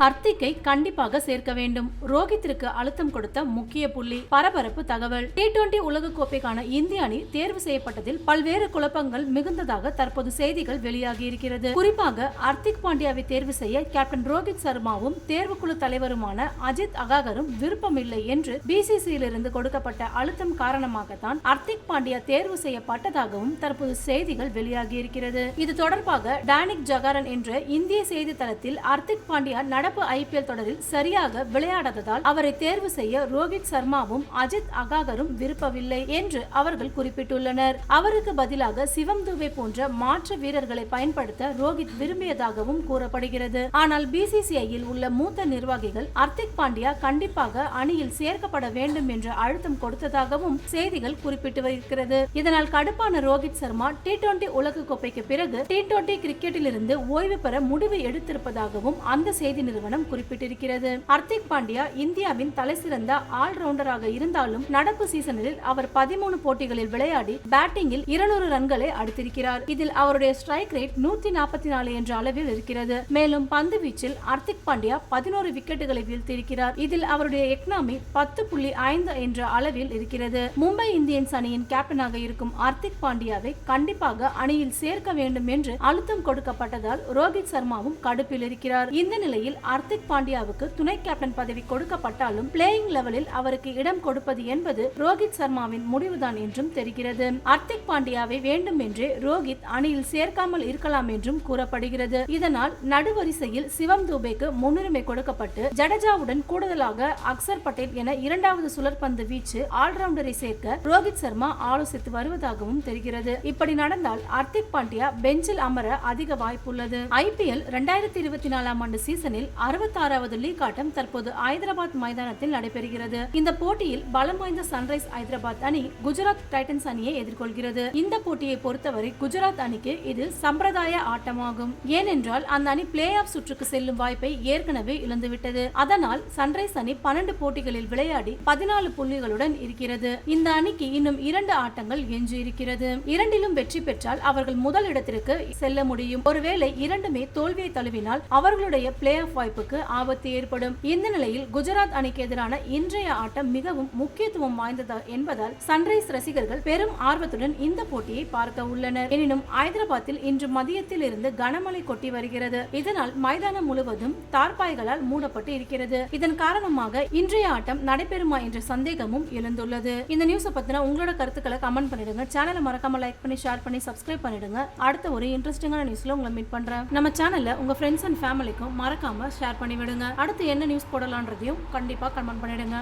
ஹர்த்திக்கை கண்டிப்பாக சேர்க்க வேண்டும். ரோஹித்திற்கு அழுத்தம் கொடுத்த முக்கிய புள்ளி. பரபரப்பு தகவல். டி டுவெண்டி உலகக்கோப்பைக்கான இந்திய அணி தேர்வு செய்யப்பட்டதில் பல்வேறு குழப்பங்கள் மிகுந்ததாக தற்போது செய்திகள் வெளியாகி இருக்கிறது குறிப்பாக ஹர்திக் பாண்டியாவை தேர்வு செய்ய கேப்டன் ரோஹித் சர்மாவும் தேர்வுக்குழு தலைவருமான அஜித் அகாகரும் விருப்பமில்லை என்று பிசிசியிலிருந்து கொடுக்கப்பட்ட அழுத்தம் காரணமாகத்தான் ஹர்திக் பாண்டியா தேர்வு செய்யப்பட்டதாகவும் தற்போது செய்திகள் வெளியாகி இருக்கிறது இது தொடர்பாக டானிக் ஜகாரன் என்ற இந்திய செய்தி தளத்தில் ஹர்திக் பாண்டியா நடப்பு ஐபிஎல் தொடரில் சரியாக விளையாடாததால் அவரை தேர்வு செய்ய ரோஹித் சர்மாவும் அஜித் அகாகரும் விருப்பவில்லை என்று அவர்கள் குறிப்பிட்டுள்ளனர். அவருக்கு பதிலாக சிவம் துபே போன்ற மாற்று வீரர்களை பயன்படுத்த ரோஹித் விரும்பியதாகவும் கூறப்படுகிறது. ஆனால் பிசிசிஐயில் உள்ள மூத்த நிர்வாகிகள் அர்த்திக் பாண்டியா கண்டிப்பாக அணியில் சேர்க்கப்பட வேண்டும் என்ற அழுத்தம் கொடுத்ததாகவும் செய்திகள் குறிப்பிட்டு வருகிறது. இதனால் கடுப்பான ரோஹித் சர்மா டி டுவெண்டி உலக கோப்பைக்கு பிறகு டி டுவெண்டி கிரிக்கெட்டில் இருந்து ஓய்வு பெற முடிவு எடுத்திருப்பதாகவும் அந்த செய்தி நிறுவனம் குறிப்பிட்டிருக்கிறது. ஹர்திக் பாண்டியா இந்தியாவின் தலைசிறந்த ஆல்ரவுண்டராக இருந்தாலும் நடப்பு சீசனில் அவர் பதிமூணு போட்டிகளில் விளையாடி பேட்டிங்கில் இருநூறு ரன்களை அடித்திருக்கிறார். இதில் அவருடைய ஸ்ட்ரைக் ரேட் நூத்தி நாற்பத்தி நாலு என்ற அளவில் இருக்கிறது. மேலும் பந்து வீச்சில் ஹர்திக் பாண்டியா பதினோரு விக்கெட்டுகளை வீழ்த்தியிருக்கிறார். இதில் அவருடைய எக்னாமி பத்து புள்ளி ஐந்து என்ற அளவில் இருக்கிறது. மும்பை இந்தியன்ஸ் அணியின் கேப்டனாக இருக்கும் ஹர்திக் பாண்டியாவை கண்டிப்பாக அணியில் சேர்க்க வேண்டும் என்று அழுத்தம் கொடுக்கப்பட்டதால் ரோஹித் சர்மாவும் கடுப்பில் இருக்கிறார். இந்த நிலையில் ஹர்திக் பாண்டியாவுக்கு துணை கேப்டன் பதவி கொடுக்கப்பட்டாலும் பிளேயிங் லெவலில் அவருக்கு இடம் கொடுப்பது என்பது ரோஹித் சர்மாவின் முடிவுதான் என்றும் தெரிகிறது. ஹர்திக் பாண்டியாவை வேண்டும் என்றே ரோஹித் அணியில் சேர்க்காமல் இருக்கலாம் என்றும் கூறப்படுகிறது. இதனால் நடுவரிசையில் சிவம் தூபேக்கு முன்னுரிமை கொடுக்கப்பட்டு ஜடேஜாவுடன் கூடுதலாக அக்சர் பட்டேல் என இரண்டாவது சுழற்பந்து வீச்சு ஆல்ரவுண்டரை சேர்க்க ரோஹித் சர்மா ஆலோசித்து வருவதாகவும் தெரிகிறது. இப்படி நடந்தால் ஹர்திக் பாண்டியா பெஞ்சில் அமர அதிக வாய்ப்புள்ளது. ஐபிஎல் இரண்டாயிரத்தி இருபத்தி நாலாம் ஆண்டு சீசனில் அறுபத்தாறாவது லீக் ஆட்டம் தற்போது ஐதராபாத் மைதானத்தில் நடைபெறுகிறது. இந்த போட்டியில் பலம் வாய்ந்த சன்ரைஸ் ஐதராபாத் அணி குஜராத் டைட்டன்ஸ் அணியை எதிர்கொள்கிறது. இந்த போட்டியை பொறுத்தவரை குஜராத் அணிக்கு இது சம்பிரதாய ஆட்டமாகும். ஏனென்றால் அந்த அணி பிளே ஆஃப் சுற்றுக்கு செல்லும் வாய்ப்பை ஏற்கனவே இழந்துவிட்டது. அதனால் சன்ரைஸ் அணி பன்னெண்டு போட்டிகளில் விளையாடி பதினாலு புள்ளிகளுடன் இருக்கிறது. இந்த அணிக்கு இன்னும் இரண்டு ஆட்டங்கள் எஞ்சி இருக்கிறது. இரண்டிலும் வெற்றி பெற்றால் அவர்கள் முதல் இடத்திற்கு செல்ல முடியும். ஒருவேளை இரண்டுமே தோல்வியை தழுவினால் அவர்களுடைய பிளே ஆஃப் வாய்ப்புக்கு ஆபத்து ஏற்படும். இந்த நிலையில் குஜராத் அணிக்கு எதிரான இன்றைய ஆட்டம் மிகவும் முக்கியத்துவம் வாய்ந்தது என்பதால் சன்ரைஸ் ரசிகர்கள் பெரும் ஆர்வத்துடன் இந்த போட்டியை பார்க்க உள்ளனர். எனினும் ஐதராபாத்தில் இன்று மதியத்தில் இருந்து கனமழை கொட்டி வருகிறது. இதனால் மைதானம் முழுவதும் தார்பாய்களால் மூடப்பட்டு இருக்கிறது. இதன் காரணமாக இன்றைய ஆட்டம் நடைபெறுமா என்ற சந்தேகமும் எழுந்துள்ளது. இந்த நியூஸை பத்தின உங்களோட கருத்துக்களை கமெண்ட் பண்ணிடுங்க. சேனலை மறக்காம லைக் பண்ணி ஷேர் பண்ணி சப்ஸ்கிரைப் பண்ணிடுங்க. அடுத்த ஒரு இன்ட்ரெஸ்டிங்கான நியூஸ்ல உங்களை மீட் பண்றேன். நம்ம சேனல்ல உங்க ஃப்ரெண்ட்ஸ் அண்ட் ஃபேமிலிக்கும் மறக்காம ஷேர் பண்ணி விடுங்க அடுத்து என்ன நியூஸ் போடலான்றதையும் கண்டிப்பாக கமெண்ட் பண்ணிவிடுங்க